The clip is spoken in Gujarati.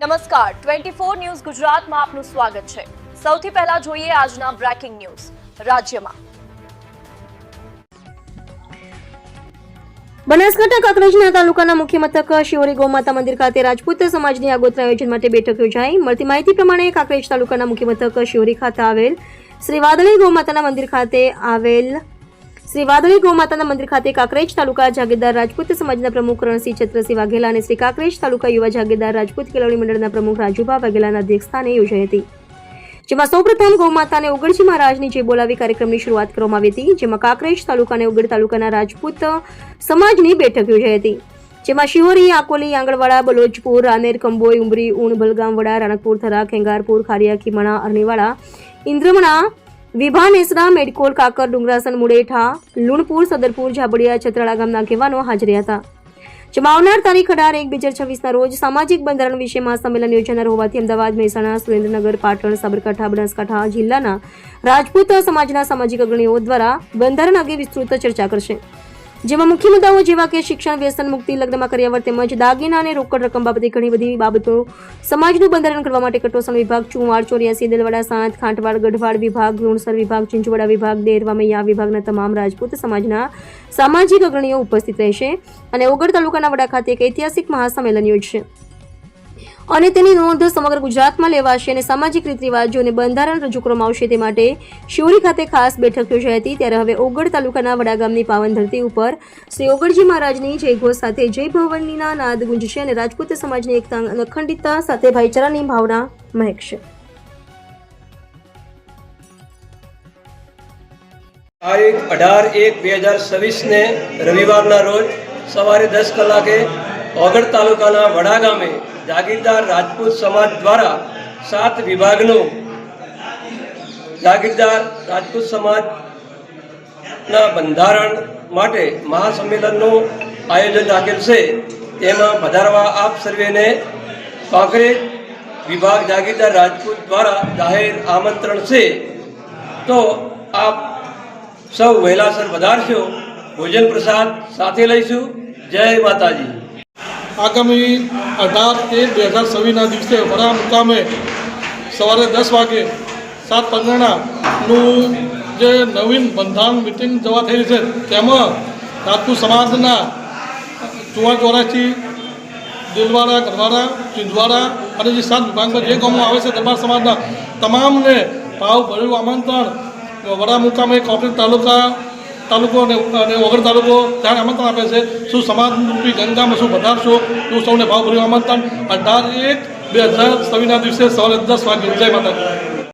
નમસ્કાર. ટ્વેન્ટી ફોર ન્યૂઝ ગુજરાતમાં આપનું સ્વાગત છે. સૌથી પહેલા જોઈએ આજના બ્રેકિંગ ન્યૂઝ. રાજ્યમાં બનાસકાંઠા કાંકરેજના તાલુકાના મુખ્ય મથક શિવરી ગૌમાતા મંદિર ખાતે રાજપૂત સમાજની આગોતરા આયોજન માટે બેઠક યોજાઈ. મળતી માહિતી પ્રમાણે કાંકરેજ તાલુકાના મુખ્ય મથક શિવરી ખાતે આવેલ શ્રી વાદળી ગૌમાતાના મંદિર ખાતે આવેલ શ્રી વાદળી ગૌમાતાના મંદિર ખાતે કાકરેજ તાલુકા જાગીરદાર રાજપૂત સમાજના પ્રમુખ રણસિંહ છત્રસિંહ વાઘેલા અને શ્રી કાકરેજ તાલુકા યુવા જાગીરદાર રાજપૂત કેળવણી મંડળના પ્રમુખ રાજુભા વાઘેલાના અધ્યક્ષસ્થાને યોજાઈ હતી. જેમાં સૌપ્રથમ ગૌમાતાને ઉગડજી મહારાજની જે બોલાવી કાર્યક્રમની શરૂઆત કરવામાં આવી હતી, જેમાં કાકરેજ તાલુકા અને ઉગડ તાલુકાના રાજપૂત સમાજની બેઠક યોજાઈ હતી. જેમાં શિહોરી, આકોલી, આંગણવાડા, બલોચપુર રાનેર કંબોઈ, ઉમરી ઉણ બલગામવાડા રાણકપુર થરા ખેંગારપુર ખારિયા, ખીમણા, અરણીવાડા, ઇન્દ્રમણા વિભા નેસડા મેડકોલ કાકર ડુંગરાસન મુડેઠા, લુણપુર, સદરપુર, ઝાબડિયા, છત્રાળા ગામના આગેવાનો હાજર હતા. જેમાં આવનાર તારીખ અઢાર એક બે હજાર છવ્વીસના રોજ સામાજિક બંધારણ વિશે મહાસંમેલન યોજાનાર હોવાથી અમદાવાદ, મહેસાણા, સુરેન્દ્રનગર, પાટણ, સાબરકાંઠા, બનાસકાંઠા જિલ્લાના રાજપૂત સમાજના સામાજિક અગ્રણીઓ દ્વારા બંધારણ અંગે વિસ્તૃત ચર્ચા કરશે. જેમાં મુખ્ય મુદ્દાઓ જેવા કે શિક્ષણ, વ્યસન, મુક્તિ, લગ્નમાં કર્યાવર તેમજ દાગીના અને રોકડ રકમ બાબતે ઘણી બધી બાબતો સમાજનું બંધારણ કરવા માટે કટોસણ વિભાગ, ચુંવાડ, ચોર્યાસી, દલવાડા, સાત, ખાંટવાડ, ગઢવાડ વિભાગ, લુણસર વિભાગ, ચિંચવાડા વિભાગ, દેરવા મૈયા વિભાગના તમામ રાજપૂત સમાજના સામાજિક અગ્રણીઓ ઉપસ્થિત રહેશે અને ઓગળ તાલુકાના વડા ખાતે એક ઐતિહાસિક મહાસંમેલન યોજશે. અને તેની નોંધ સમગ્ર ગુજરાતમાં લેવાશે અને સામાજિક રીત રિવાજોને બંધારણ રજૂ કરવામાં આવશે તે માટે શિવરી ખાતે ખાસ બેઠક યોજાઈ હતી. ત્યારે હવે ઓગળ તાલુકાના વડા ગામની પાવન ધરતી ઉપર શ્રી ઓગળજી મહારાજની જયઘોષ સાથે જય ભવનીના નાદ ગુંજશે અને રાજપૂત સમાજની એકતા અખંડિતતા સાથે ભાઈચારાની ભાવના મહેકશે. તારીખ અઢાર એક બે હજાર છવ્વીસને રવિવારના રોજ સવારે દસ કલાકે ઓગળ તાલુકાના વડા ગામે જાગીરદાર રાજપૂત સમાજ દ્વારા સાત વિભાગનો જાગીરદાર રાજપૂત સમાજના બંધારણ માટે મહાસંમેલનનું આયોજન રાખેલ છે. તેમાં વધારવા આપ સર્વેને કોંગ્રેસ વિભાગ જાગીરદાર રાજપૂત દ્વારા જાહેર આમંત્રણ છે. તો આપ સૌ વહેલાસર વધારશો ભોજન પ્રસાદ સાથે લઈશું. જય માતાજી. આગામી અઢાર એક બે હજાર છવ્વીસના દિવસે વડા મુકામે સવારે દસ વાગે સાત પંગણાનું જે નવીન બંધારણ મિટિંગ જવા થઈ છે, તેમાં રાજપૂત સમાજના ચુવા ચોરાસી, દિલવાડા ગઢવાડા ચિંજવાડા અને જે સાત વિભાગમાં જે ગામો આવે છે, દરબાર સમાજના, તમામને ભાવ ભર્યું આમંત્રણ. વડા મુકામે કોપરેટ તાલુકા તાલુકો અને વગર તાલુકો ત્યાં આમંત્રણ આપે છે. શું સમાજ રૂપી ગંગામાં શું વધારશો? એવું સૌને ભાવ ભર્યું આમંત્રણ. અઢાર એક બે હજાર છવ્વીસના દિવસે સવારે દસ વાગે. જય માતા